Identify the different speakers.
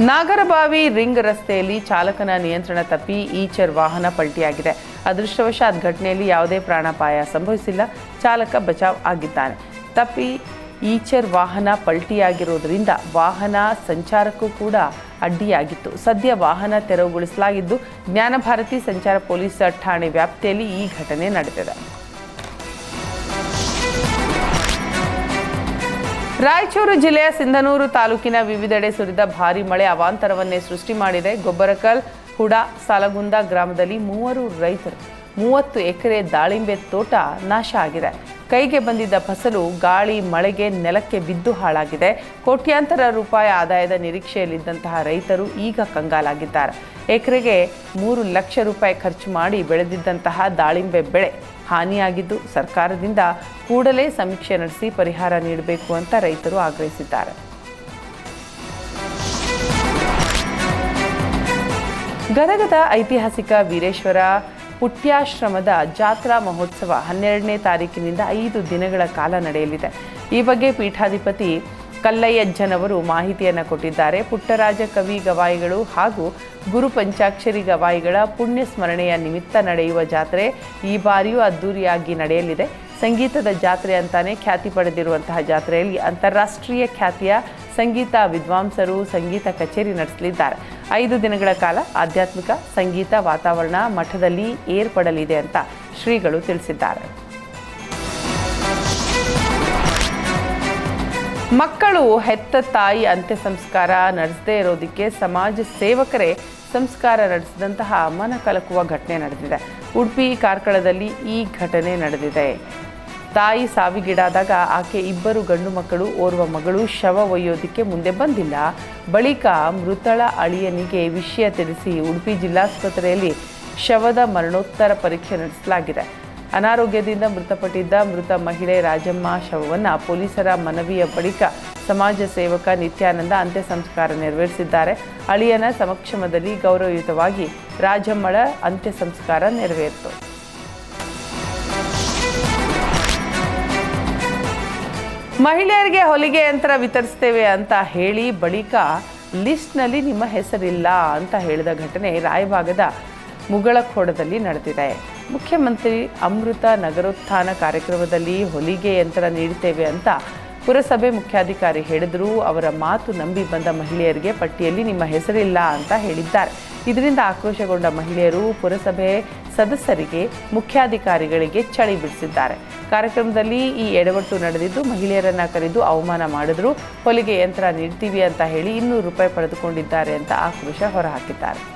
Speaker 1: Nagarbhavi ring ರಸ್ತೆಯಲ್ಲಿ ಚಾಲಕನ ನಿಯಂತ್ರಣ ತಪ್ಪಿ ಈಚರ್ ವಾಹನ ಪಲ್ಟಿಯಾಗಿದೆ. ಅದೃಷ್ಟವಶಾತ್ ಘಟನೆಯಲ್ಲಿ ಯಾವುದೇ ಪ್ರಾಣಾಪಾಯ ಸಂಭವಿಸಿಲ್ಲ. ಚಾಲಕ ಬಚಾವ್ ಆಗಿದ್ದಾನೆ. ತಪ್ಪಿ ಈಚರ್ ವಾಹನ ಪಲ್ಟಿಯಾಗಿರುವುದರಿಂದ ವಾಹನ ಸಂಚಾರಕ್ಕೂ ಕೂಡ ಅಡ್ಡಿಯಾಗಿತ್ತು. ಸದ್ಯ ವಾಹನ ತೆರವುಗೊಳಿಸಲಾಗಿದ್ದು, ಜ್ಞಾನಭಾರತಿ ಸಂಚಾರ ಪೊಲೀಸ್ ಠಾಣೆ ವ್ಯಾಪ್ತಿಯಲ್ಲಿ ಈ ಘಟನೆ ನಡೆದಿದೆ. ರಾಯಚೂರು ಜಿಲ್ಲೆಯ ಸಿಂಧನೂರು ತಾಲೂಕಿನ ವಿವಿಧೆಡೆ ಸುರಿದ ಭಾರಿ ಮಳೆ ಅವಾಂತರವನ್ನೇ ಸೃಷ್ಟಿ ಮಾಡಿದೆ. ಗೊಬ್ಬರಕಲ್ ಹುಡ ಸಾಲಗುಂದ ಗ್ರಾಮದಲ್ಲಿ ಮೂವರು ರೈತರು, ಮೂವತ್ತು ಎಕರೆ ದಾಳಿಂಬೆ ತೋಟ ನಾಶ ಆಗಿದೆ. ಕೈಗೆ ಬಂದಿದ್ದ ಫಸಲು ಗಾಳಿ, ಮಳೆಗೆ ನೆಲಕ್ಕೆ ಬಿದ್ದು ಹಾಳಾಗಿದೆ. ಕೋಟ್ಯಾಂತರ ರೂಪಾಯಿ ಆದಾಯದ ನಿರೀಕ್ಷೆಯಲ್ಲಿದ್ದಂತಹ ರೈತರು ಈಗ ಕಂಗಾಲಾಗಿದ್ದಾರೆ. ಎಕರೆಗೆ ಮೂರು ಲಕ್ಷ ರೂಪಾಯಿ ಖರ್ಚು ಮಾಡಿ ಬೆಳೆದಿದ್ದಂತಹ ದಾಳಿಂಬೆ ಬೆಳೆ ಹಾನಿಯಾಗಿದ್ದು ಸರ್ಕಾರದಿಂದ ಕೂಡಲೇ ಸಮೀಕ್ಷೆ ನಡೆಸಿ ಪರಿಹಾರ ನೀಡಬೇಕು ಅಂತ ರೈತರು ಆಗ್ರಹಿಸಿದ್ದಾರೆ. ಗದಗದ ಐತಿಹಾಸಿಕ ವೀರೇಶ್ವರ ಪುಟ್ಯಾಶ್ರಮದ ಜಾತ್ರಾ ಮಹೋತ್ಸವ ಹನ್ನೆರಡನೇ ತಾರೀಕಿನಿಂದ ಐದು ದಿನಗಳ ಕಾಲ ನಡೆಯಲಿದೆ. ಈ ಬಗ್ಗೆ ಪೀಠಾಧಿಪತಿ ಕಲ್ಲಯ್ಯಜ್ಜನವರು ಮಾಹಿತಿಯನ್ನು ಕೊಟ್ಟಿದ್ದಾರೆ. ಪುಟ್ಟರಾಜ ಕವಿ ಗವಾಯಿಗಳು ಹಾಗೂ ಗುರು ಪಂಚಾಕ್ಷರಿ ಗವಾಯಿಗಳ ಪುಣ್ಯ ಸ್ಮರಣೆಯ ನಿಮಿತ್ತ ನಡೆಯುವ ಜಾತ್ರೆ ಈ ಬಾರಿಯೂ ಅದ್ದೂರಿಯಾಗಿ ನಡೆಯಲಿದೆ. ಸಂಗೀತದ ಜಾತ್ರೆ ಅಂತಾನೆ ಖ್ಯಾತಿ ಪಡೆದಿರುವಂತಹ ಜಾತ್ರೆಯಲ್ಲಿ ಅಂತಾರಾಷ್ಟ್ರೀಯ ಖ್ಯಾತಿಯ ಸಂಗೀತ ವಿದ್ವಾಂಸರು ಸಂಗೀತ ಕಚೇರಿ ನಡೆಸಲಿದ್ದಾರೆ. ಐದು ದಿನಗಳ ಕಾಲ ಆಧ್ಯಾತ್ಮಿಕ ಸಂಗೀತ ವಾತಾವರಣ ಮಠದಲ್ಲಿ ಏರ್ಪಡಲಿದೆ ಅಂತ ಶ್ರೀಗಳು ತಿಳಿಸಿದ್ದಾರೆ. ಮಕ್ಕಳು ಹೆತ್ತ ತಾಯಿ ಅಂತ್ಯ ಸಂಸ್ಕಾರ ನಡೆಸದೇ ಇರೋದಕ್ಕೆ ಸಮಾಜ ಸೇವಕರೇ ಸಂಸ್ಕಾರ ನಡೆಸಿದಂತಹ ಮನ ಕಲಕುವ ಘಟನೆ ನಡೆದಿದೆ. ಉಡುಪಿ ಕಾರ್ಕಳದಲ್ಲಿ ಈ ಘಟನೆ ನಡೆದಿದೆ. ತಾಯಿ ಸಾವಿಗೀಡಾದಾಗ ಆಕೆ ಇಬ್ಬರು ಗಂಡು ಮಕ್ಕಳು, ಓರ್ವ ಮಗಳು ಶವ ಒಯ್ಯೋದಕ್ಕೆ ಮುಂದೆ ಬಂದಿಲ್ಲ. ಬಳಿಕ ಮೃತಳ ಅಳಿಯನಿಗೆ ವಿಷಯ ತಿಳಿಸಿ ಉಡುಪಿ ಜಿಲ್ಲಾಸ್ಪತ್ರೆಯಲ್ಲಿ ಶವದ ಮರಣೋತ್ತರ ಪರೀಕ್ಷೆ ನಡೆಸಲಾಗಿದೆ. ಅನಾರೋಗ್ಯದಿಂದ ಮೃತಪಟ್ಟಿದ್ದ ಮೃತ ಮಹಿಳೆ ರಾಜಮ್ಮ ಶವವನ್ನು ಪೊಲೀಸರ ಮನವಿಯ ಬಳಿಕ ಸಮಾಜ ಸೇವಕ ನಿತ್ಯಾನಂದ ಅಂತ್ಯ ಸಂಸ್ಕಾರ ನೆರವೇರಿಸಿದ್ದಾರೆ. ಅಳಿಯನ ಸಮಕ್ಷಮದಲ್ಲಿ ಗೌರವಯುತವಾಗಿ ರಾಜಮ್ಮಳ ಅಂತ್ಯ ಸಂಸ್ಕಾರ ನೆರವೇರಿತು. ಮಹಿಳೆಯರಿಗೆ ಹೊಲಿಗೆ ಯಂತ್ರ ವಿತರಿಸ್ತೇವೆ ಅಂತ ಹೇಳಿ ಬಳಿಕ ಲಿಸ್ಟ್ನಲ್ಲಿ ನಿಮ್ಮ ಹೆಸರಿಲ್ಲ ಅಂತ ಹೇಳಿದ ಘಟನೆ ರಾಯಭಾಗದ ಮುಗಳಖೋಡದಲ್ಲಿ ನಡೆದಿದೆ. ಮುಖ್ಯಮಂತ್ರಿ ಅಮೃತ ನಗರೋತ್ಥಾನ ಕಾರ್ಯಕ್ರಮದಲ್ಲಿ ಹೊಲಿಗೆ ಯಂತ್ರ ನೀಡುತ್ತೇವೆ ಅಂತ ಪುರಸಭೆ ಮುಖ್ಯಾಧಿಕಾರಿ ಹೇಳಿದರೂ, ಅವರ ಮಾತು ನಂಬಿ ಬಂದ ಮಹಿಳೆಯರಿಗೆ ಪಟ್ಟಿಯಲ್ಲಿ ನಿಮ್ಮ ಹೆಸರಿಲ್ಲ ಅಂತ ಹೇಳಿದ್ದಾರೆ. ಇದರಿಂದ ಆಕ್ರೋಶಗೊಂಡ ಮಹಿಳೆಯರು ಪುರಸಭೆ ಸದಸ್ಯರಿಗೆ, ಮುಖ್ಯಾಧಿಕಾರಿಗಳಿಗೆ ಚಳಿ ಬಿಡಿಸಿದ್ದಾರೆ. ಕಾರ್ಯಕ್ರಮದಲ್ಲಿ ಈ ಎಡವಟ್ಟು ನಡೆದಿದ್ದು, ಮಹಿಳೆಯರನ್ನ ಕರೆದು ಅವಮಾನ ಮಾಡಿದ್ರು. ಹೊಲಿಗೆ ಯಂತ್ರ ನೀಡ್ತೀವಿ ಅಂತ ಹೇಳಿ ಇನ್ನೂರು ರೂಪಾಯಿ ಪಡೆದುಕೊಂಡಿದ್ದಾರೆ ಅಂತ ಆಕ್ರೋಶ ಹೊರಹಾಕಿದ್ದಾರೆ.